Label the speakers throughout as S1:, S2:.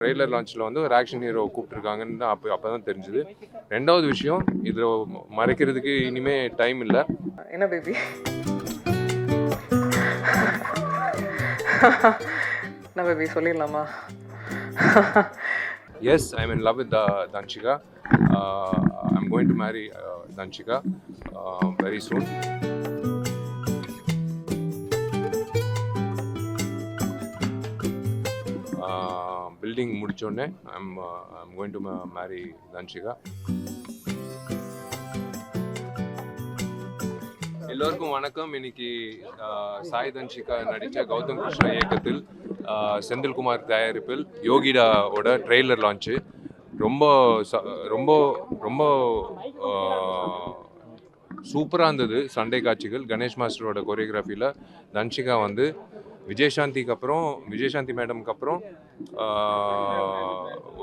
S1: Trailer லான்ச்சில் வந்து ஒரு ஆக்ஷன் ஹீரோ கூப்பிட்ருக்காங்கன்னு தான் அப்போ அப்போ தான் தெரிஞ்சுது. ரெண்டாவது விஷயம் இதில் மறைக்கிறதுக்கு இனிமே டைம் இல்லை.
S2: என்ன பேபி என்ன பேபி சொல்லிடலாமா?
S1: Yes I mean love with Dhanshika I'm going to marry Dhanshika very soon building முடித்தோடனே I'm I'm going to marry Dhanshika எல்லோருக்கும் வணக்கம். இன்னைக்கு uh, சாய் தன்ஷிகா நடித்த கௌதம் கிருஷ்ணா இயக்கத்தில் uh, செந்தில்குமார் தயாரிப்பில் யோகிடாவோட ட்ரெய்லர் லான்ச்சு ரொம்ப ச- ரொம்ப ரொம்ப uh, சூப்பராக இருந்தது சண்டே காட்சிகள். கணேஷ் மாஸ்டரோட கொரியோகிராஃபியில் தன்ஷிகா வந்து விஜயசாந்திக்கு அப்புறம் விஜயசாந்தி மேடம்க்கு அப்புறம்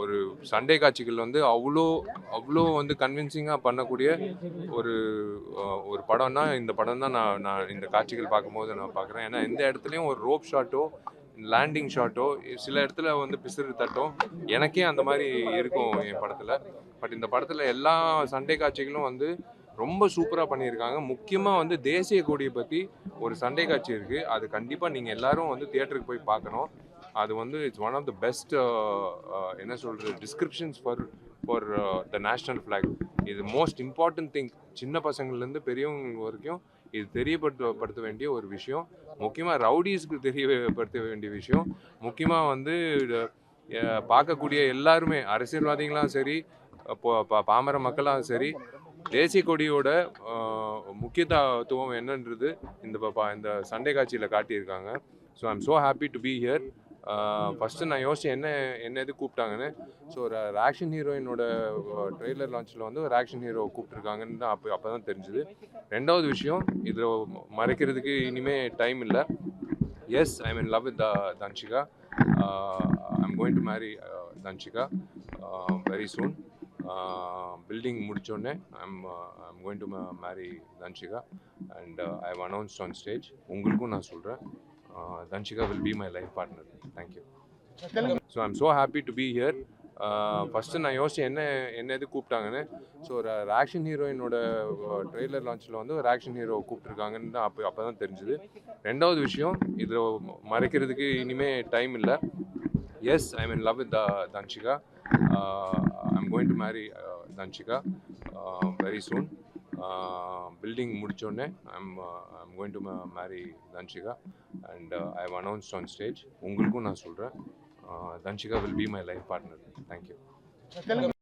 S1: ஒரு சண்டே காட்சிகள் வந்து அவ்வளோ அவ்வளோ வந்து கன்வின்சிங்காக பண்ணக்கூடிய ஒரு ஒரு படம்னா இந்த படம் தான் நான் நான் இந்த காட்சிகள் பார்க்கும்போது நான் பார்க்குறேன். ஏன்னா எந்த இடத்துலையும் ஒரு ரோப் ஷாட்டோ லேண்டிங் ஷாட்டோ சில இடத்துல வந்து பிசிறு தட்டோ எனக்கே அந்த மாதிரி இருக்கும் என் படத்தில். பட் இந்த படத்தில் எல்லா சண்டே காட்சிகளும் வந்து ரொம்ப சூப்பராக பண்ணியிருக்காங்க. முக்கியமாக வந்து தேசிய கொடியை பற்றி ஒரு சண்டை காட்சி இருக்குது அது கண்டிப்பாக நீங்கள் எல்லோரும் வந்து தியேட்டருக்கு போய் பார்க்கணும். அது வந்து it's one of the best என்ன சொல்கிறது descriptions for for the national flag இது மோஸ்ட் இம்பார்ட்டன்ட் திங் சின்ன பசங்கள்லேருந்து பெரியவங்க வரைக்கும் இது தெரியப்படுத்தப்படுத்த வேண்டிய ஒரு விஷயம். முக்கியமாக ரவுடிஸ்க்கு தெரியப்படுத்த வேண்டிய விஷயம். முக்கியமாக வந்து பார்க்கக்கூடிய எல்லாருமே அரசியல்வாதிகளாம் சரி பா- பாமர மக்களாக சரி தேசிய கொடியோட முக்கியத்துவம் என்னன்றது இந்த ப- ப- இந்த சண்டே காட்சியில் காட்டியிருக்காங்க. So I'm so happy to be here first நான் யோசிச்சேன் என்ன என்ன எது கூப்பிட்டாங்கன்னு. ஸோ ஒரு ஆக்ஷன் ஹீரோயினோட ட்ரெய்லர் லான்ச்சில் வந்து ஒரு ஆக்ஷன் ஹீரோ கூப்பிட்ருக்காங்கன்னு தான் அப்போ அப்போ தான் தெரிஞ்சுது. ரெண்டாவது விஷயம் இதில் மறைக்கிறதுக்கு இனிமேல் டைம் இல்லை. Yes I mean love with Dhanshika. I'm going to marry Dhanshika very soon building முடித்தோடனே I'm I'm going to marry Dhanshika. And I have announced on stage உங்களுக்கும் நான் சொல்கிறேன் Dhanshika will be my life partner thank you so I'm so happy to be here first நான் யோசிச்சு என்ன என்ன எது கூப்பிட்டாங்கன்னு. So ஒரு ஆக்ஷன் ஹீரோயினோட ட்ரெய்லர் லான்ச்சில் வந்து ஒரு ஆக்ஷன் ஹீரோ கூப்பிட்ருக்காங்கன்னு தான் அப்போ அப்போ தான் தெரிஞ்சுது. ரெண்டாவது விஷயம் இதில் மறைக்கிறதுக்கு இனிமேல் டைம் இல்லை. Yes I mean love with Dhanshika. I'm going to marry Dhanshika very soon building முடித்தோடனே I'm I'm going to marry Dhanshika and I have announced on stage உங்களுக்கும் நான் சொல்கிறேன் Dhanshika will be my life partner thank you